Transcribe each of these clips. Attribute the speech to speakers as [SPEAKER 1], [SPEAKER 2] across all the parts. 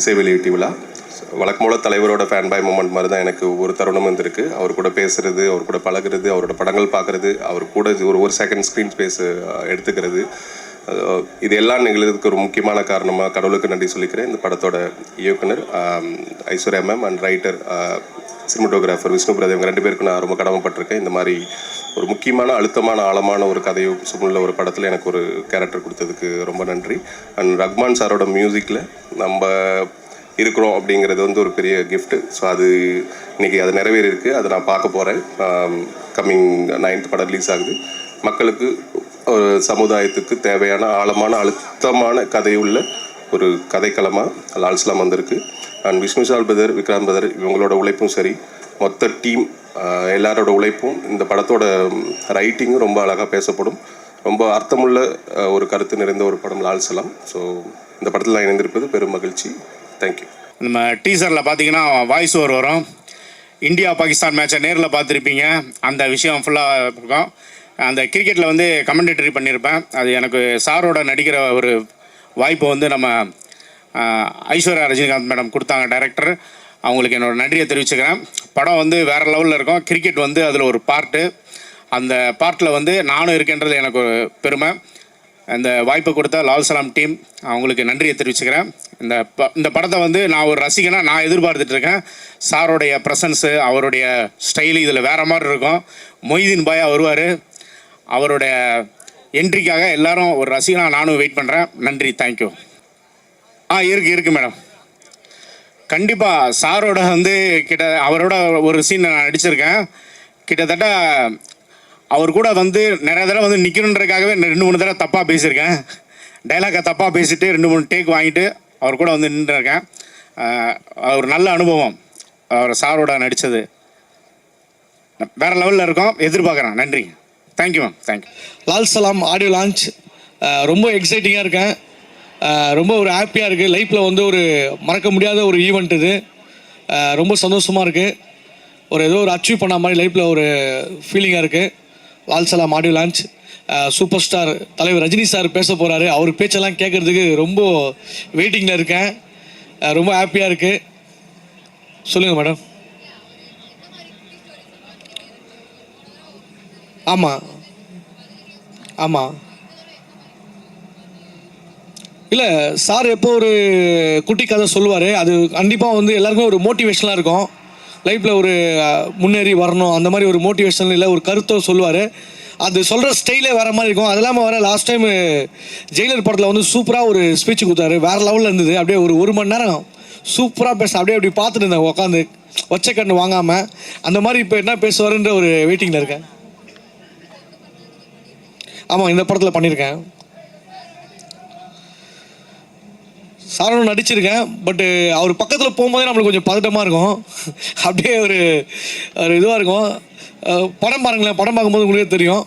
[SPEAKER 1] இசை வெளியீட்டு விழா வழக்கமோட தலைவரோட ஃபேன் பாய் மூமெண்ட் மாதிரி தான் எனக்கு ஒரு தருணம் வந்திருக்கு. அவர் கூட பேசுறது அவர் கூட பழகுறது அவரோட படங்கள் பார்க்கறது அவர் கூட ஒரு ஒரு செகண்ட் ஸ்க்ரீன் ஸ்பேஸ் எடுத்துக்கிறது. இது எல்லாம் நிகழ்றதுக்கு ஒரு முக்கியமான காரணமாக கடவுளுக்கு நன்றி சொல்லிக்கிறேன். இந்த படத்தோட இயக்குனர் Aishwarya ma'am and writer cinematographer Vishnu பிரதேவ் இவங்க ரெண்டு பேருக்கும் நான் ரொம்ப கடமைப்பட்டிருக்கேன். இந்த மாதிரி ஒரு முக்கியமான அழுத்தமான ஆழமான ஒரு கதையும் சூழ்நிலை ஒரு படத்தில் எனக்கு ஒரு கேரக்டர் கொடுத்ததுக்கு ரொம்ப நன்றி. அண்ட் ரஹ்மான் சாரோட மியூசிக்கில் நம்ம இருக்கிறோம் அப்படிங்கிறது வந்து ஒரு பெரிய கிஃப்ட்டு ஸோ அது இன்னைக்கு அது நிறைவேறியிருக்கு. அதை நான் பார்க்க போகிறேன் கம்மிங் நைன்த் படம் ரிலீஸ் ஆகுது. மக்களுக்கு ஒரு சமுதாயத்துக்கு தேவையான ஆழமான அழுத்தமான கதையுள்ள ஒரு கதைக்களமாக லால்ஸ்லாம் வந்திருக்கு. And Vishnu Vishal brother Vikranth brother இவங்களோட உழைப்பும் சரி. மொத்த டீம் எல்லாரோட உழைப்பும் இந்த படத்தோட ரைட்டிங்கும் ரொம்ப அழகாக பேசப்படும். ரொம்ப அர்த்தமுள்ள ஒரு கருத்து நிறைந்த ஒரு படம் லால் சலாம். ஸோ இந்த படத்தில் நான் இணைந்திருப்பது பெரும் மகிழ்ச்சி. தேங்க்யூ
[SPEAKER 2] நம்ம டீசரில் பார்த்தீங்கன்னா வாய்ஸ் ஓவர் வரும். இந்தியா பாகிஸ்தான் மேட்சை நேரில் பார்த்துருப்பீங்க. அந்த விஷயம் ஃபுல்லாக இருக்கும். அந்த கிரிக்கெட்டில் வந்து கமெண்டேட்டரி பண்ணியிருப்பேன் அது எனக்கு சாரோட நடிக்கிற ஒரு வாய்ப்பை வந்து நம்ம ஐஸ்வர்யா ரஜினிகாந்த் மேடம் கொடுத்தாங்க டைரக்டர் அவங்களுக்கு என்னோட நன்றியை தெரிவிச்சுக்கிறேன். படம் வந்து வேறு லெவலில் இருக்கும். கிரிக்கெட் வந்து அதில் ஒரு பார்ட்டு அந்த பார்ட்டில் வந்து நானும் இருக்கேன்றது எனக்கு ஒரு பெருமை. இந்த வாய்ப்பை கொடுத்த லால் சலாம் டீம் அவங்களுக்கு நன்றியை தெரிவிச்சுக்கிறேன். இந்த ப இந்த படத்தை வந்து நான் ஒரு ரசிகனாக நான் எதிர்பார்த்துட்டு இருக்கேன். சாரோடைய ப்ரெசன்ஸு அவருடைய ஸ்டைலு இதில் வேறு மாதிரி இருக்கும். மொய்தீன் பாயா வருவார். அவருடைய என்ட்ரிக்காக எல்லாரும் ஒரு ரசிகனாக நானும் வெயிட் பண்ணுறேன் நன்றி தேங்க்யூ ஆ இருக்கு இருக்கு மேடம் கண்டிப்பாக சாரோட வந்து கிட்ட அவரோட ஒரு சீன் நான் நடிச்சிருக்கேன். கிட்டத்தட்ட அவர் கூட வந்து நிறைய தடவை வந்து நிற்கணுன்றதுக்காகவே ரெண்டு மூணு தடவை தப்பாக பேசியிருக்கேன். டைலாக்கை தப்பாக பேசிட்டு ரெண்டு மூணு டேக் வாங்கிட்டு அவர் கூட வந்து நின்றுருக்கேன். ஒரு நல்ல அனுபவம் அவர் சாரோட நடித்தது வேறு லெவலில் இருக்கோம். எதிர்பார்க்குறேன். நன்றி. Thank you ma'am thank you
[SPEAKER 3] Lal Salaam audio launch ரொம்ப எக்ஸைட்டிங்காக இருக்கேன். ரொம்ப ஒரு ஹாப்பியாக இருக்குது லைஃப்பில் வந்து ஒரு மறக்க முடியாத ஒரு ஈவெண்ட் இது. ரொம்ப சந்தோஷமாக இருக்குது ஒரு ஏதோ ஒரு அச்சீவ் பண்ண மாதிரி லைஃப்பில் ஒரு ஃபீலிங்காக இருக்குது Lal Salaam audio launch super star தலைவர் ரஜினி சார் பேச போகிறாரு அவர் பேச்செல்லாம் கேட்குறதுக்கு ரொம்ப வெயிட்டிங்கில் இருக்கேன். ரொம்ப ஹாப்பியாக இருக்குது சொல்லுங்கள் மேடம் ஆமாம் ஆமாம் இல்லை சார் எப்போ ஒரு குட்டி கதை சொல்லுவார் அது கண்டிப்பாக வந்து எல்லாருக்கும் ஒரு மோட்டிவேஷனாக இருக்கும். லைஃப்பில் ஒரு முன்னேறி வரணும் அந்த மாதிரி ஒரு மோட்டிவேஷன் இல்லை ஒரு கருத்தை சொல்லுவார். அது சொல்கிற ஸ்டைலே வேறு மாதிரி இருக்கும். அது இல்லாமல் வர லாஸ்ட் டைம் ஜெயிலர் படத்தில் வந்து சூப்பராக ஒரு ஸ்பீச் கொடுத்தாரு. வேறு லெவலில் இருந்தது. அப்படியே ஒரு ஒரு மணி நேரம் சூப்பராக பேச அப்படியே அப்படி பார்த்துட்டு இருந்தேன் உட்காந்து வச்ச கண்ணு வாங்காமல் அந்த மாதிரி இப்போ என்ன பேசுவாருன்ற ஒரு வெயிட்டிங்கில் இருக்கேன். ஆமாம் இந்த படத்தில் பண்ணியிருக்கேன் சாரணம் நடிச்சிருக்கேன் பட்டு அவர் பக்கத்தில் போகும்போதே நம்மளுக்கு கொஞ்சம் பதட்டமாக இருக்கும். அப்படியே ஒரு ஒரு இதுவாக இருக்கும். படம் பாருங்களேன் படம் பார்க்கும்போது உங்களுக்கே தெரியும்.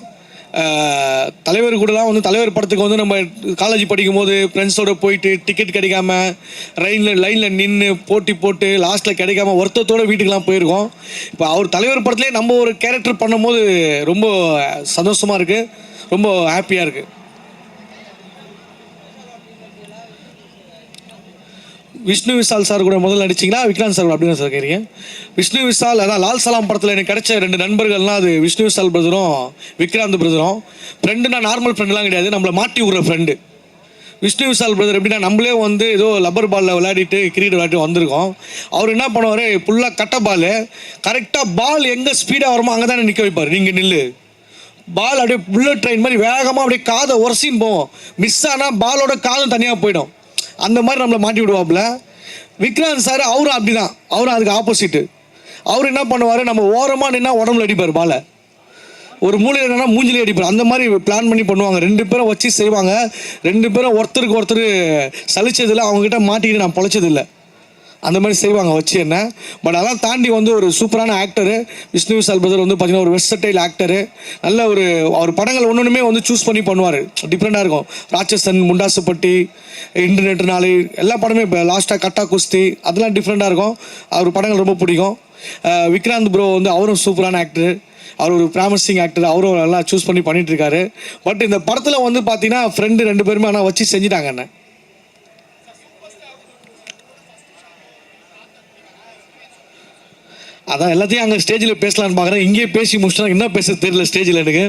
[SPEAKER 3] தலைவர் கூடலாம் வந்து தலைவர் படத்துக்கு வந்து நம்ம காலேஜ் படிக்கும்போது ஃப்ரெண்ட்ஸோடு போயிட்டு டிக்கெட் கிடைக்காம ரயிலில் லைனில் நின்று போட்டி போட்டு லாஸ்ட்டில் கிடைக்காம வருத்தத்தோடு வீட்டுக்கெலாம் போயிருக்கோம். இப்போ அவர் தலைவர் படத்துலேயே நம்ம ஒரு கேரக்டர் பண்ணும்போது ரொம்ப சந்தோஷமாக இருக்குது ரொம்ப ஹாப்பியாக இருக்குது விஷ்ணு விஷால் சார் கூட முதல்ல நடிச்சிங்களா? விக்ராந்த் சார் அப்படின்னு சார் கேட்குறீங்க விஷ்ணு விஷால் அதான் லால் சலாம் படத்தில் எனக்கு கிடைச்ச ரெண்டு நண்பர்கள்லாம் அது விஷ்ணு விஷால் பிரதரும் விக்ராந்த் பிரதரும். ஃப்ரெண்டுனா நார்மல் ஃப்ரெண்டுலாம் கிடையாது. நம்மளை மாட்டி விடுற ஃப்ரெண்டு விஷ்ணு விஷால் பிரதர் எப்படின்னா நம்மளே வந்து ஏதோ லப்பர் பாலில் விளையாடிட்டு கிரிக்கெட் விளையாட்டு வந்திருக்கோம். அவர் என்ன பண்ணுவார்? ஃபுல்லாக கட்ட பால். கரெக்டாக பால் எங்கே ஸ்பீடாக வருமோ அங்கே தானே நிற்க வைப்பார். நீங்கள் நில்லு. பால் அப்படியே புல்லட் ட்ரெயின் மாதிரி வேகமாக அப்படியே காதை உரசின்னு போவோம் மிஸ் ஆனால் பாலோட காதும் தனியாக போயிடும். அந்த மாதிரி நம்மளை மாட்டி விடுவாப்புல. விக்ராந்த் சார் அவரும் அப்படிதான். அவரும் அதுக்கு ஆப்போசிட்டு அவர் என்ன பண்ணுவார்? நம்ம ஓரமாக நின்னா உடம்புல அடிப்பார் பாலை. ஒரு மூலையில் என்னன்னா மூஞ்சிலே அடிப்பார். அந்த மாதிரி பிளான் பண்ணி பண்ணுவாங்க. ரெண்டு பேரும் வச்சு செய்வாங்க. ரெண்டு பேரும் ஒருத்தருக்கு ஒருத்தர் சலிச்சதில்லை. அவங்ககிட்ட மாட்டிக்கிட்டு நான் பொழைச்சதில்லை. அந்த மாதிரி செய்வாங்க வச்சு என்ன? பட் அதெல்லாம் தாண்டி வந்து ஒரு சூப்பரான ஆக்டரு விஷ்ணு விசால் பிரதர் வந்து பார்த்தீங்கன்னா ஒரு வெஸ்டர்டைல் ஆக்டரு நல்ல ஒரு அவர் படங்கள் ஒன்று வந்து சூஸ் பண்ணி பண்ணுவார். டிஃப்ரெண்ட்டாக இருக்கும். ராட்சசன் முண்டாசுப்பட்டி இன்டர்நெட் நாளை எல்லா படமே இப்போ லாஸ்ட்டாக கட்டா குஸ்தி அதெல்லாம் டிஃப்ரெண்ட்டாக இருக்கும். அவர் படங்கள் ரொம்ப பிடிக்கும். விக்ராந்த் ப்ரோ வந்து அவரும் சூப்பரான ஆக்டர் அவர் ஒரு ப்ராமிசிங் ஆக்டர் அவரும் நல்லா சூஸ் பண்ணி பண்ணிட்டு இருக்காரு. பட் இந்த படத்தில் வந்து பார்த்தீங்கன்னா ஃப்ரெண்டு ரெண்டு பேருமே ஆனால் வச்சு செஞ்சுட்டாங்க என்ன? அதான் எல்லாத்தையும் அங்கே ஸ்டேஜில் பேசலான்னு பார்க்குறேன் இங்கேயே பேசி முடிச்சிட்டா என்ன பேச தெரியல ஸ்டேஜில் எனக்கு.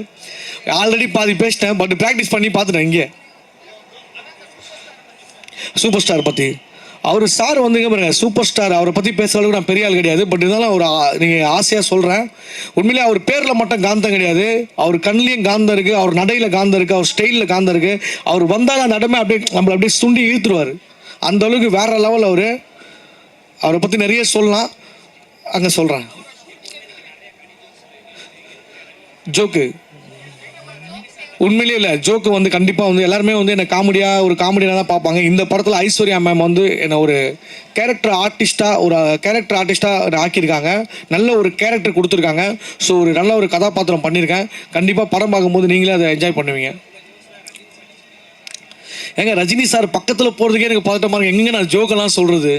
[SPEAKER 3] ஆல்ரெடி பாதி பேசிட்டேன் பட் ப்ராக்டிஸ் பண்ணி பார்த்துட்டேன் இங்கே. சூப்பர் ஸ்டார் பற்றி அவர் சார் வந்துங்க பாருங்க சூப்பர் ஸ்டார் அவரை பற்றி பேசுகிற அளவுக்கு நான் பெரிய ஆள் கிடையாது பட் இருந்தாலும் அவர் நீங்கள் ஆசையாக சொல்கிறேன் உண்மையிலே அவர் பேரில் மட்டும் காந்தம் கிடையாது. அவர் கண்லேயும் காந்தம் இருக்குது அவர் நடையில் காந்தம் இருக்குது அவர் ஸ்டைலில் காந்தம் இருக்குது அவர் வந்தால் அந்த இடமே அப்படியே நம்மளை அப்படியே சுண்டி இழுத்துருவார். அந்த அளவுக்கு வேறு லெவல் அவர். அவரை பற்றி நிறைய சொல்லலாம். அங்கே சொல்கிறேன் ஜோக்கு உண்மையிலே இல்லை ஜோக்கு வந்து கண்டிப்பாக வந்து எல்லாருமே வந்து என்னை காமெடியாக ஒரு காமெடியாக தான் பார்ப்பாங்க. இந்த படத்தில் ஐஸ்வர்யா மேம் வந்து என்னை ஒரு கேரக்டர் ஆர்டிஸ்ட்டாக ஒரு கேரக்டர் ஆர்டிஸ்ட்டாக ஆக்கியிருக்காங்க. நல்ல ஒரு கேரக்டர் கொடுத்துருக்காங்க. ஸோ ஒரு நல்ல ஒரு கதாபாத்திரம் பண்ணியிருக்கேன். கண்டிப்பாக படம் பார்க்கும்போது நீங்களே அதை என்ஜாய் பண்ணுவீங்க. ஏங்க ரஜினி சார் பக்கத்தில் போகிறதுக்கே எனக்கு பதட்டமாக இருக்கு. எங்கே நான் ஜோக்கெல்லாம் சொல்கிறது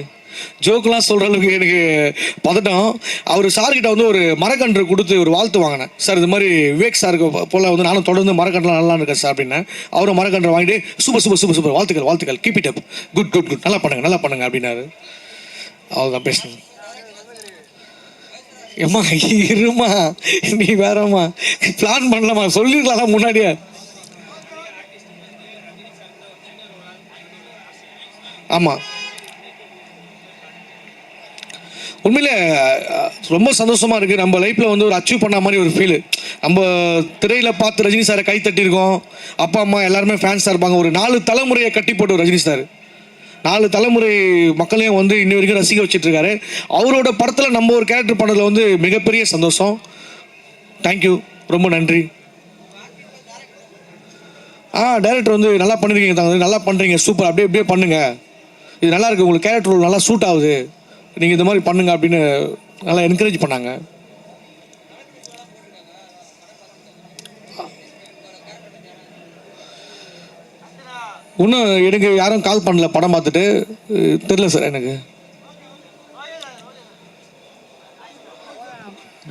[SPEAKER 3] ஜோக்கெலாம் சொல்கிற அளவுக்கு எனக்கு பதட்டம். அவர் சார்கிட்ட வந்து ஒரு மரக்கன்று கொடுத்து ஒரு வாழ்த்து வாங்கினேன். சார் இது மாதிரி விவேக் சாருக்கு போ- போல வந்து நானும் தொடர்ந்து மரக்கன்றுலாம் நல்லா இருக்கேன் சார் அப்படின்னேன் அவரும் மரக்கன்று வாங்கிட்டு சூப்பர் சூப்பர் சூப்பர் சூப்பர். வாழ்த்துக்கள் வாழ்த்துக்கள். Keep it up good good good நல்லா பண்ணுங்க நல்லா பண்ணுங்க அப்படின்னாரு. அவ்வளோதான் பேசணும் எம்மா இருமா. நீ வேறம்மா. பிளான் பண்ணலாமா? சொல்லிருக்கலாம் முன்னாடியே. ஆமாம் உண்மையிலே ரொம்ப சந்தோஷமா இருக்கு. நம்ம லைஃப்ல வந்து ஒரு அச்சீவ் பண்ண மாதிரி ஒரு ஃபீல் நம்ம திரையில பார்த்து ரஜினி சாரை கை தட்டியிருக்கோம். அப்பா அம்மா எல்லாருமே ஃபேன்ஸாக இருப்பாங்க. ஒரு நாலு தலைமுறையை கட்டி போட்டு ஒரு ரஜினி சார். நாலு தலைமுறை மக்களையும் வந்து இன்னி வரைக்கும் ரசிக்க வச்சிட்டுருக்காரு அவரோட படத்தில் நம்ம ஒரு கேரக்டர் பண்ணதில் வந்து மிகப்பெரிய சந்தோஷம். தேங்க்யூ ரொம்ப நன்றி. ஆ டைரக்டர் வந்து நல்லா பண்ணிருக்கீங்க தாங்க. நல்லா பண்ணுறீங்க சூப்பர். அப்படியே அப்படியே பண்ணுங்கள் இது நல்லாயிருக்கு உங்களுக்கு கேரக்டர் நல்லா சூட் ஆகுது. நீங்கள் இந்த மாதிரி பண்ணுங்க அப்படின்னு நல்லா என்கரேஜ் பண்ணாங்க. இன்னும் எனக்கு யாரும் கால் பண்ணல படம் பார்த்துட்டு. தெரியல சார் எனக்கு.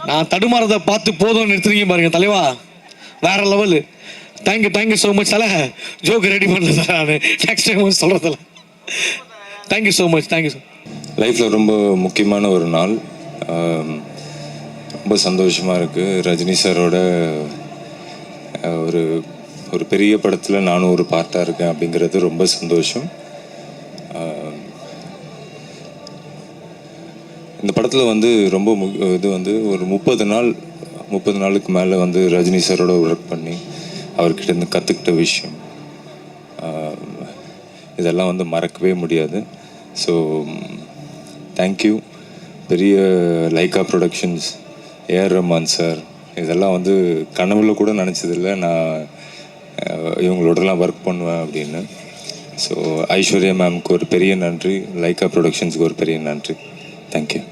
[SPEAKER 3] நான் தடுமாறதை பார்த்து போதும்னு நிறுத்துறீங்க பாருங்க தலைவா. வேற level thank you thank you so much தல. ஜோக்கு ரெடி பண்ணல சார் நான். நெக்ஸ்ட் டைம் சொல்கிறதில்ல thank you so much thank you sir
[SPEAKER 4] லைஃப்பில் ரொம்ப முக்கியமான ஒரு நாள். ரொம்ப சந்தோஷமாக இருக்குது ரஜினி சாரோட ஒரு ஒரு பெரிய படத்தில் நானும் ஒரு பார்ட்டாக இருக்கேன் அப்படிங்கிறது ரொம்ப சந்தோஷம். இந்த படத்தில் வந்து ரொம்ப மு இது வந்து ஒரு முப்பது நாள் முப்பது நாளுக்கு மேலே வந்து ரஜினி சாரோட ஒர்க் பண்ணி அவர்கிட்ட இருந்து கற்றுக்கிட்ட விஷயம். இதெல்லாம் வந்து மறக்கவே முடியாது. ஸோ தேங்க்யூ பெரிய Lyca productions A R Rahman sir இதெல்லாம் வந்து கனவுல கூட நினச்சதில்ல. நான் இவங்களோடலாம் ஒர்க் பண்ணுவேன் அப்படின்னு. ஸோ ஐஸ்வர்யா மேம்க்கு ஒரு பெரிய நன்றி. லைக்கா ப்ரொடக்ஷன்ஸ்க்கு ஒரு பெரிய நன்றி. தேங்க்யூ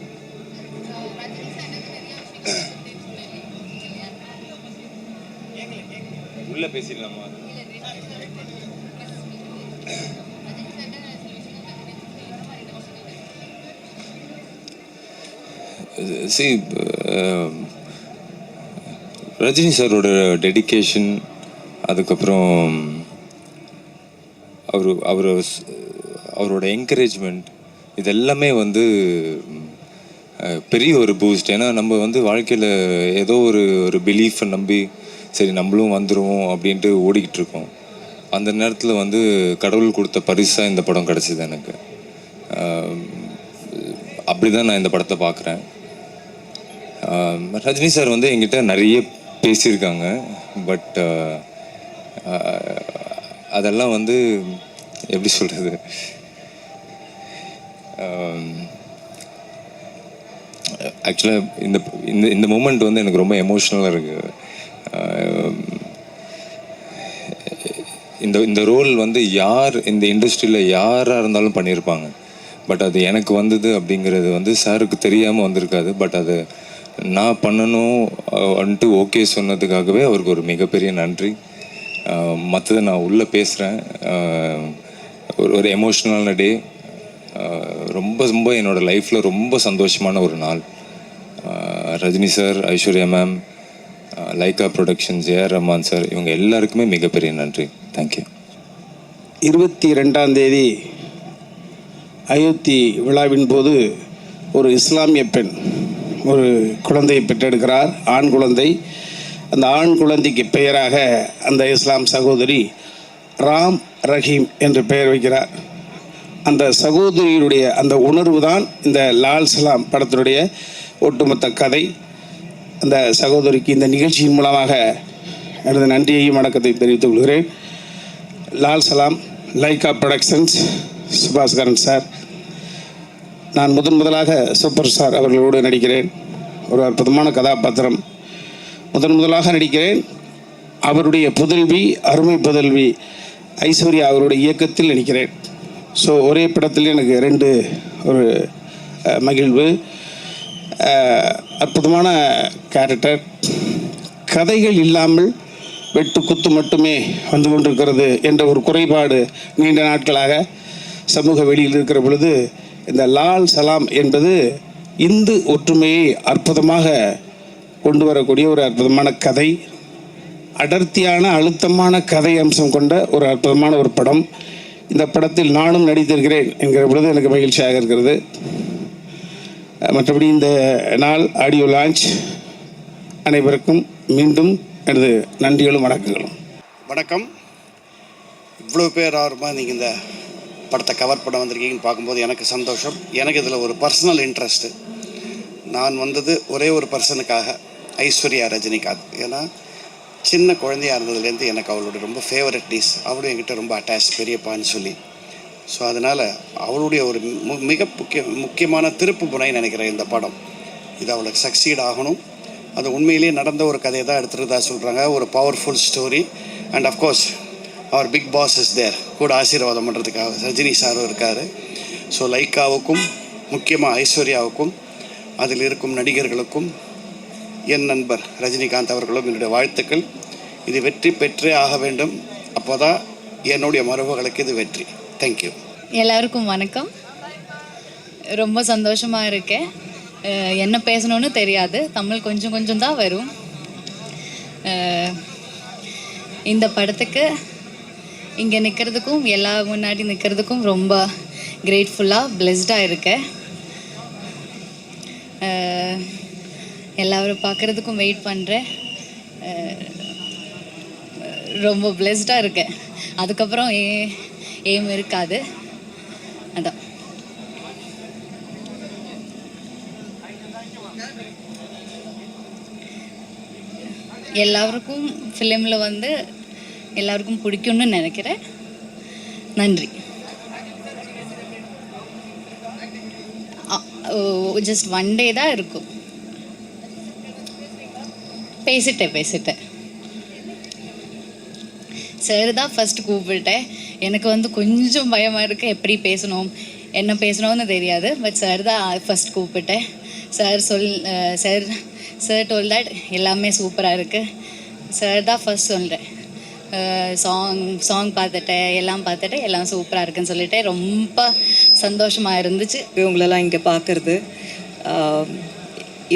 [SPEAKER 4] சி ரஜினி சாரோட டெடிகேஷன் அதுக்கப்புறம் அவர் அவர் அவரோட என்கரேஜ்மெண்ட் இதெல்லாமே வந்து பெரிய ஒரு பூஸ்ட் ஏன்னா நம்ம வந்து வாழ்க்கையில் ஏதோ ஒரு ஒரு பிலீஃபை நம்பி சரி நம்மளும் வந்துடுவோம் அப்படின்ட்டு ஓடிக்கிட்டு இருக்கோம். அந்த நேரத்தில் வந்து கடவுள் கொடுத்த பரிசாக இந்த படம் கிடச்சிது எனக்கு. அப்படி தான் நான் இந்த படத்தை பார்க்குறேன். ரஜினி சார் வந்து என்கிட்ட நிறைய பேசியிருக்காங்க பட் அதெல்லாம் வந்து எப்படி சொல்கிறது ஆக்சுவலாக இந்த இந்த இந்த மூமெண்ட் வந்து எனக்கு ரொம்ப எமோஷ்னலாக இருக்குது இந்த இந்த ரோல் வந்து யார் இந்த இண்டஸ்ட்ரியில் யாராக இருந்தாலும் பண்ணியிருப்பாங்க. பட் அது எனக்கு வந்தது அப்படிங்கிறது வந்து சாருக்கு தெரியாமல் வந்திருக்காது பட் அது நான் பண்ணணும் வந்துட்டு ஓகே சொன்னதுக்காகவே அவருக்கு ஒரு மிகப்பெரிய நன்றி. மற்றதை நான் உள்ளே பேசுகிறேன் ஒரு ஒரு எமோஷ்னலான டே ரொம்ப ரொம்ப என்னோடய லைஃப்பில் ரொம்ப சந்தோஷமான ஒரு நாள். Rajini sir Aishwarya ma'am Lyca productions A R Rahman sir இவங்க எல்லாருக்குமே மிகப்பெரிய நன்றி. தேங்க்யூ
[SPEAKER 5] இருபத்தி ரெண்டாம் தேதி அயோத்தி விழாவின் போது ஒரு இஸ்லாமிய பெண் ஒரு குழந்தையை பெற்றெடுக்கிறார் ஆண் குழந்தை. அந்த ஆண் குழந்தைக்கு பெயராக அந்த இஸ்லாம் சகோதரி ராம் ரஹீம் என்று பெயர் வைக்கிறார். அந்த சகோதரியுடைய அந்த உணர்வு தான் இந்த லால் சலாம் படத்தினுடைய ஒட்டுமொத்த கதை. அந்த சகோதரிக்கு இந்த நிகழ்ச்சியின் மூலமாக எனது நன்றியையும் வணக்கத்தை தெரிவித்துக் கொள்கிறேன். Lal Salaam Lyca productions Subaskaran sir. நான் முதன் முதலாக சூப்பர் ஸ்டார் அவர்களோடு நடிக்கிறேன். ஒரு அற்புதமான கதாபாத்திரம். முதன் முதலாக நடிக்கிறேன் அவருடைய புதல்வி அருமை புதல்வி ஐஸ்வர்யா அவருடைய இயக்கத்தில் நடிக்கிறேன். ஸோ ஒரே படத்தில் எனக்கு ரெண்டு ஒரு மகிழ்வு. அற்புதமான கேரக்டர் கதைகள் இல்லாமல் வெட்டு குத்து மட்டுமே வந்து கொண்டிருக்கிறது என்ற ஒரு குறைபாடு நீண்ட நாட்களாக சமூக வெளியில் இருக்கிற பொழுது இந்த லால் சலாம் என்பது இந்து ஒற்றுமையை அற்புதமாக கொண்டு வரக்கூடிய ஒரு அற்புதமான கதை. அடர்த்தியான அழுத்தமான கதை அம்சம் கொண்ட ஒரு அற்புதமான ஒரு படம். இந்த படத்தில் நானும் நடித்திருக்கிறேன் என்கிற பொழுது எனக்கு மகிழ்ச்சியாக இருக்கிறது. மற்றபடி இந்த நாள் ஆடியோ லான்ச் அனைவருக்கும் மீண்டும் எனது நன்றிகளும் வணக்கங்களும்.
[SPEAKER 6] வணக்கம். இவ்வளோ பேர் ஆர்வமாக நீங்கள் இந்த படத்தை கவர் பண்ண வந்திருக்கீங்கன்னு பார்க்கும்போது எனக்கு சந்தோஷம். எனக்கு இதில் ஒரு பர்சனல் இன்ட்ரெஸ்ட்டு நான் வந்தது ஒரே ஒரு பர்சனுக்காக ஐஸ்வர்யா ரஜினிகாந்த். ஏன்னா சின்ன குழந்தையா இருந்ததுலேருந்து எனக்கு அவளுடைய ரொம்ப ஃபேவரட் டிஷ் அவளும் என்கிட்ட ரொம்ப அட்டாச் பெரியப்பான்னு சொல்லி. ஸோ அதனால் அவளுடைய ஒரு மிக முக்கிய முக்கியமான திருப்பு முனைன்னு நினைக்கிறேன் இந்த படம். இது அவளுக்கு சக்சீட் ஆகணும். அது உண்மையிலேயே நடந்த ஒரு கதையை தான் எடுத்துருக்கதா சொல்கிறாங்க ஒரு powerful story and of course our big boss is there கூட ஆசீர்வாதம் பண்ணுறதுக்காக ரஜினி சாரும் இருக்கார். ஸோ லைக்காவுக்கும் முக்கியமாக ஐஸ்வர்யாவுக்கும் அதில் இருக்கும் நடிகர்களுக்கும் என் நண்பர் ரஜினிகாந்த் அவர்களும் என்னுடைய வாழ்த்துக்கள். இது வெற்றி பெற்றே ஆக வேண்டும். அப்போ தான் என்னுடைய மரபுகளுக்கு இது வெற்றி. தேங்க்யூ
[SPEAKER 7] எல்லாருக்கும் வணக்கம். ரொம்ப சந்தோஷமாக இருக்கேன். என்ன பேசணும்னு தெரியாது. தமிழ் கொஞ்சம் கொஞ்சம் தான் வரும். இந்த படத்துக்கு இங்கே நிற்கிறதுக்கும் எல்லா முன்னாடி நிற்கிறதுக்கும் ரொம்ப கிரேட்ஃபுல்லாக பிளெஸ்டாக இருக்கேன் எல்லோரும் பார்க்குறதுக்கும் வெயிட் பண்ணுறேன் ரொம்ப பிளெஸ்டாக இருக்கேன் அதுக்கப்புறம் ஏ ஏம் இருக்காது. அதான். எல்லாருக்கும் ஃபிலிமில் வந்து எல்லாருக்கும் பிடிக்கும்னு நினைக்கிறேன். நன்றி. ஜஸ்ட் ஒன் டே தான் இருக்கும். பேசிட்டேன் பேசிட்டேன். சார் தான் ஃபர்ஸ்ட் கூப்பிட்டேன். எனக்கு வந்து கொஞ்சம் பயமாக இருக்குது எப்படி பேசணும் என்ன பேசணும்னு தெரியாது. பட் சார் தான் ஃபஸ்ட் கூப்பிட்டேன். சார் சொல் சார் சார் டோல் தட் எல்லாமே சூப்பராக இருக்குது சார் தான் ஃபஸ்ட் சொல்கிறேன் சாங் சாங் பார்த்துட்டேன் எல்லாம் பார்த்துட்டு எல்லாம் சூப்பராக இருக்குன்னு சொல்லிட்டு ரொம்ப சந்தோஷமாக இருந்துச்சு.
[SPEAKER 8] இவங்களெல்லாம் இங்கே பார்க்குறது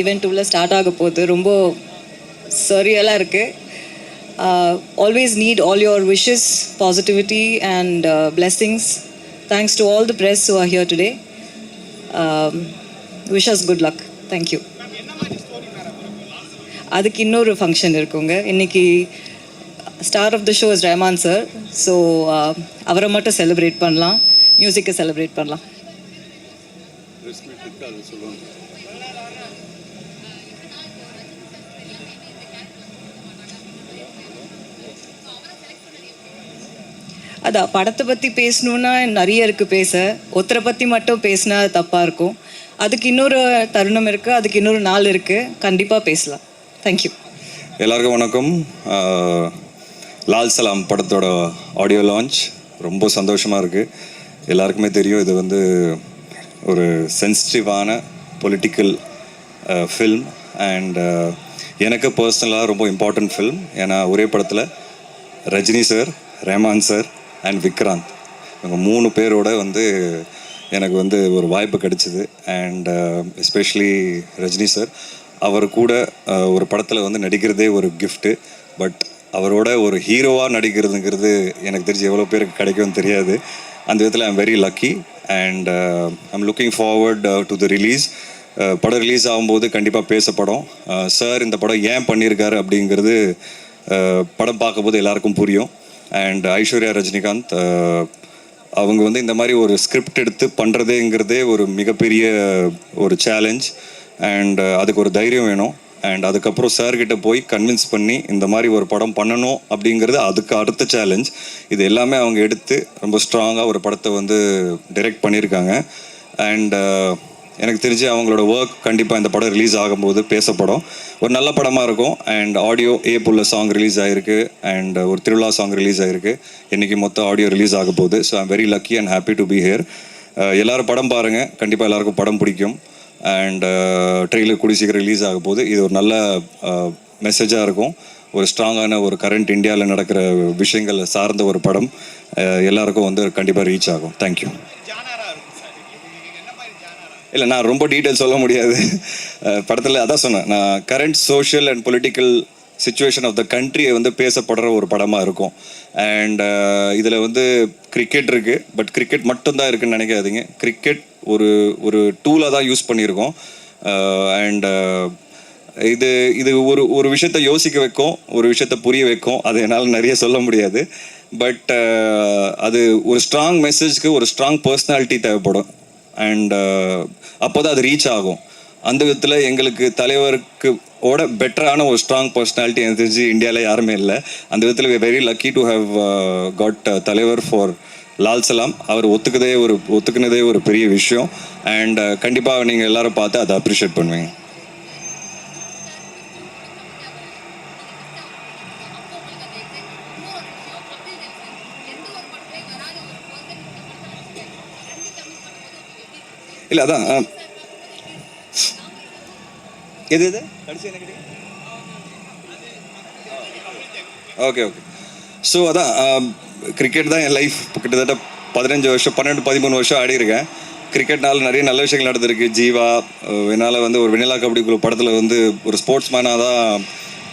[SPEAKER 8] ஈவெண்ட் உள்ள ஸ்டார்ட் ஆக போகுது. ரொம்ப சரியலாக இருக்குது always need all your wishes positivity and blessings. Thanks to all the press who are here today. Wishes good luck thank you அதுக்கு இன்னொரு ஃபங்க்ஷன் இருக்குங்க. இன்னைக்கு star of the show is Rahman sir so அவரை மட்டும் celebrate பண்ணலாம். மியூசிக்கை celebrate பண்ணலாம். அதான் படத்தை பற்றி பேசணுன்னா நிறைய இருக்குது பேச. ஒருத்தரை பற்றி மட்டும் பேசினா தப்பாக இருக்கும். அதுக்கு இன்னொரு தருணம் இருக்குது அதுக்கு இன்னொரு நாள் இருக்குது கண்டிப்பாக பேசலாம். தேங்க்யூ
[SPEAKER 4] எல்லாருக்கும் வணக்கம். லால் சலாம் படத்தோட ஆடியோ லான்ச் ரொம்ப சந்தோஷமாக இருக்குது எல்லாருக்குமே தெரியும் இது வந்து ஒரு சென்சிட்டிவான பொலிட்டிக்கல் ஃபில்ம் அண்ட் எனக்கு பர்சனலாக ரொம்ப இம்பார்ட்டன்ட் ஃபில்ம் ஏன்னா ஒரே படத்தில் Rajini sir Rahman sir and Vikranth. இவங்க மூணு பேரோட வந்து எனக்கு வந்து ஒரு வாய்ப்பு கிடைச்சிது. அண்ட் எஸ்பெஷலி ரஜினி சார் அவர் கூட ஒரு படத்தில் வந்து நடிக்கிறதே ஒரு கிஃப்ட்டு பட் அவரோட ஒரு ஹீரோவாக நடிக்கிறதுங்கிறது எனக்கு தெரிஞ்சு எவ்வளோ பேருக்கு கிடைக்கும்னு தெரியாது. அந்த விதத்தில் I'm very lucky and I'm looking forward to the release
[SPEAKER 9] படம் ரிலீஸ் ஆகும்போது கண்டிப்பாக பேசப்படும். Uh, சார் இந்த படம் ஏன் பண்ணியிருக்காரு அப்படிங்கிறது uh, படம் பார்க்கும்போது எல்லாருக்கும் புரியும். அண்ட் ஐஸ்வர்யா ரஜினிகாந்த் uh, அவங்க வந்து இந்த மாதிரி ஒரு ஸ்கிரிப்ட் எடுத்து பண்ணுறதேங்கிறதே ஒரு மிகப்பெரிய ஒரு சேலஞ்ச் அண்ட் அதுக்கு ஒரு தைரியம் வேணும். அண்ட் அதுக்கப்புறம் சார்கிட்ட போய் கன்வின்ஸ் பண்ணி இந்த மாதிரி ஒரு படம் பண்ணணும் அப்படிங்கிறது அதுக்கு அடுத்த சேலஞ்ச் இது எல்லாமே அவங்க எடுத்து ரொம்ப ஸ்ட்ராங்காக ஒரு படத்தை வந்து டிரெக்ட் பண்ணியிருக்காங்க. அண்ட் uh, எனக்கு தெரிஞ்சு அவங்களோட ஒர்க் கண்டிப்பாக இந்த படம் ரிலீஸ் ஆகும்போது பேசப்படும். ஒரு நல்ல படமாக இருக்கும். அண்ட் ஆடியோ ஏ புள்ள சாங் ரிலீஸ் ஆகிருக்கு அண்ட் ஒரு திருவிழா சாங் ரிலீஸ் ஆகிருக்கு இன்றைக்கி மொத்தம் ஆடியோ ரிலீஸ் ஆக போகுது. So I'm very lucky and happy to be here எல்லோரும் படம் பாருங்கள் கண்டிப்பாக எல்லாருக்கும் படம் பிடிக்கும். அண்ட் ட்ரெயிலர் uh, கூடி சீக்கிரம் ரிலீஸ் ஆக போகுது இது ஒரு நல்ல uh, மெசேஜாக இருக்கும். ஒரு ஸ்ட்ராங்கான ஒரு கரண்ட் இந்தியாவில் நடக்கிற விஷயங்களை சார்ந்த ஒரு படம் uh, எல்லாருக்கும் வந்து கண்டிப்பாக ரீச் ஆகும். தேங்க்யூ இல்லை நான் ரொம்ப டீட்டெயில் சொல்ல முடியாது. படத்தில் அதான் சொன்னேன். நான் current social and political situation of the கண்ட்ரியை வந்து பேசப்படுற ஒரு படமாக இருக்கும். அண்ட் இதில் வந்து கிரிக்கெட் இருக்குது பட் கிரிக்கெட் மட்டும்தான் இருக்குன்னு நினைக்காதீங்க. கிரிக்கெட் ஒரு ஒரு டூலாக தான் யூஸ் பண்ணியிருக்கோம். அண்ட் இது இது ஒரு ஒரு விஷயத்த யோசிக்க வைக்கும் ஒரு விஷயத்த புரிய வைக்கும். அது என்னால் நிறைய சொல்ல முடியாது. பட் அது ஒரு ஸ்ட்ராங் மெசேஜ்க்கு ஒரு ஸ்ட்ராங் பர்சனாலிட்டி தேவைப்படும். அண்ட் அப்போ தான் அது ரீச் ஆகும். அந்த விதத்தில் எங்களுக்கு தலைவருக்கு ஓட பெட்டரான ஒரு ஸ்ட்ராங் பர்சனாலிட்டி எனக்கு தெரிஞ்சு இந்தியாவில் யாருமே இல்லை. அந்த விதத்தில் very lucky to have got தலைவர் ஃபார் லால் சலாம் அவர் ஒத்துக்கதே ஒரு ஒத்துக்குனதே ஒரு பெரிய விஷயம். அண்ட் uh, கண்டிப்பாக நீங்கள் எல்லாரும் பார்த்து அதை அப்ரிஷியேட் பண்ணுவீங்க. இல்லை அதான் எது எது? கடைசி என்ன ஓகே ஓகே ஸோ அதான் கிரிக்கெட் தான் என் லைஃப் கிட்டத்தட்ட பதினஞ்சு வருஷம் பன்னெண்டு பதிமூணு வருஷம் ஆடி இருக்கேன் கிரிக்கெட்னால நிறைய நல்ல விஷயங்கள் நடந்திருக்கு. ஜீவா என்னால் வந்து ஒரு வெண்ணிலா கபடி குழு படத்தில் வந்து ஒரு ஸ்போர்ட்ஸ் மேனாக தான்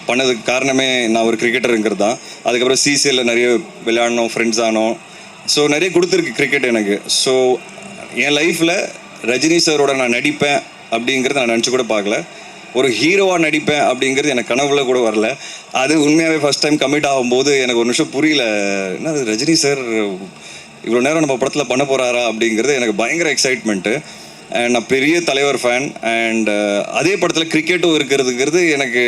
[SPEAKER 9] பண்ணதுக்கு காரணமே நான் ஒரு கிரிக்கெட்டருங்கிறது தான். அதுக்கப்புறம் சிசிஎல்ல நிறைய விளையாடணும் ஃப்ரெண்ட்ஸ் ஆனோம். ஸோ நிறைய கொடுத்துருக்கு கிரிக்கெட் எனக்கு. ஸோ என் லைஃப்பில் ரஜினி சாரோட நான் நடிப்பேன் அப்படிங்கிறத நான் நினச்சி கூட பார்க்கல. ஒரு ஹீரோவாக நடிப்பேன் அப்படிங்கிறது எனக்கு கனவுல கூட வரல. அது உண்மையாகவே ஃபஸ்ட் டைம் கமிட் ஆகும்போது எனக்கு ஒரு நிமிஷம் புரியல. என்ன அது ரஜினி சார் இவ்வளோ நேரம் நம்ம படத்தில் பண்ண போகிறாரா அப்படிங்கிறது எனக்கு பயங்கர எக்ஸைட்மெண்ட்டு அண்ட் நான் பெரிய தலைவர் ஃபேன் அண்ட் uh, அதே படத்தில் கிரிக்கெட்டும் இருக்கிறதுங்கிறது எனக்கு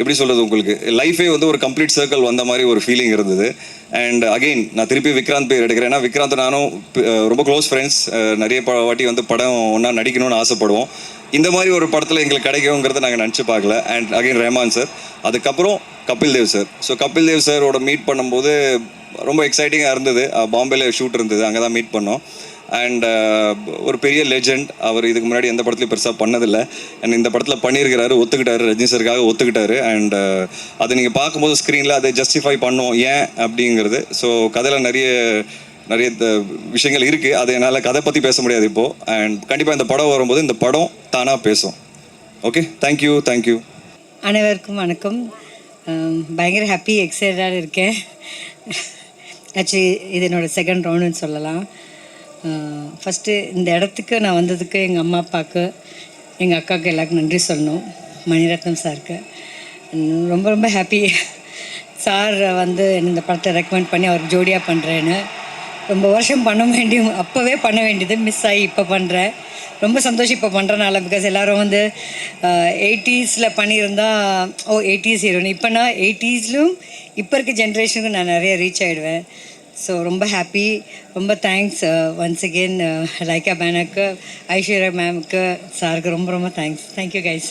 [SPEAKER 9] எப்படி சொல்கிறது உங்களுக்கு? லைஃபே வந்து ஒரு கம்ப்ளீட் சர்க்கிள் வந்த மாதிரி ஒரு ஃபீலிங் இருந்தது. அண்ட் அகெயின் நான் திருப்பி விக்ராந்த் பேர் எடுக்கிறேன். ஏன்னா விக்ராந்த் நானும் uh, ரொம்ப க்ளோஸ் ஃப்ரெண்ட்ஸ் uh, நிறைய வாட்டி வந்து படம் ஒன்றா நடிக்கணும்னு ஆசைப்படுவோம். இந்த மாதிரி ஒரு படத்தில் எங்களுக்கு கிடைக்குங்கிறத நாங்கள் நினச்சி பார்க்கல. அண்ட் அகைன் ரஹ்மான் சார் அதுக்கப்புறம் கபில் தேவ் சார் ஸோ கபில் தேவ் சாரோட மீட் பண்ணும்போது ரொம்ப எக்ஸைட்டிங்காக இருந்தது. பாம்பேல ஷூட் இருந்தது. அங்கே தான் மீட் பண்ணோம். அண்ட் ஒரு பெரிய லெஜெண்ட் அவர் இதுக்கு முன்னாடி எந்த படத்துலையும் பெருசாக பண்ணதில்லை. அண்ட் இந்த படத்தில் பண்ணியிருக்கிறாரு ஒத்துக்கிட்டாரு. ரஜினி சாருக்காக ஒத்துக்கிட்டாரு. அண்ட் அதை நீங்கள் பார்க்கும்போது ஸ்க்ரீனில் அதை ஜஸ்டிஃபை பண்ணுவோம். ஏன்? அப்படிங்கிறது. ஸோ கதையில் நிறைய நிறைய இந்த விஷயங்கள் இருக்குது அது என்னால் கதை பற்றி பேச முடியாது இப்போது அண்ட் கண்டிப்பாக இந்த படம் வரும்போது இந்த படம் தானாக பேசும். ஓகே தேங்க்யூ தேங்க்யூ
[SPEAKER 10] அனைவருக்கும் வணக்கம். பயங்கர ஹாப்பி எக்ஸைட்டடாக இருக்கேன். ஆக்சுவலி இது என்னோடய செகண்ட் ரவுண்டுன்னு சொல்லலாம். ஃபஸ்ட்டு இந்த இடத்துக்கு நான் வந்ததுக்கு எங்கள் அம்மா அப்பாவுக்கு எங்கள் அக்காவுக்கு எல்லாருக்கும் நன்றி சொல்லணும். மணிரத்னம் சாருக்கு. ரொம்ப ரொம்ப ஹாப்பி சார் வந்து இந்த படத்தை ரெக்கமெண்ட் பண்ணி அவர் ஜோடியாக பண்ணுறேன்னு ரொம்ப வருஷம் பண்ண வேண்டிய அப்போவே பண்ண வேண்டியது மிஸ் ஆகி இப்போ பண்ணுறேன் ரொம்ப சந்தோஷம் இப்போ பண்ணுறனால பிகாஸ் எல்லோரும் வந்து எயிட்டிஸில் பண்ணியிருந்தா ஓ எயிட்டிஸ் ஹீரோனு இப்போ நான் எயிட்டிஸ்லும் இப்போ இருக்க ஜென்ரேஷனுக்கு நான் நிறைய ரீச் ஆகிடுவேன் ஸோ ரொம்ப ஹாப்பி ரொம்ப தேங்க்ஸ் ஒன்ஸ் அகெயின் லைக்கா மேனுக்கு ஐஸ்வர்யா மேமுக்கு சாருக்கு ரொம்ப ரொம்ப தேங்க்ஸ் தேங்க்யூ கைஸ்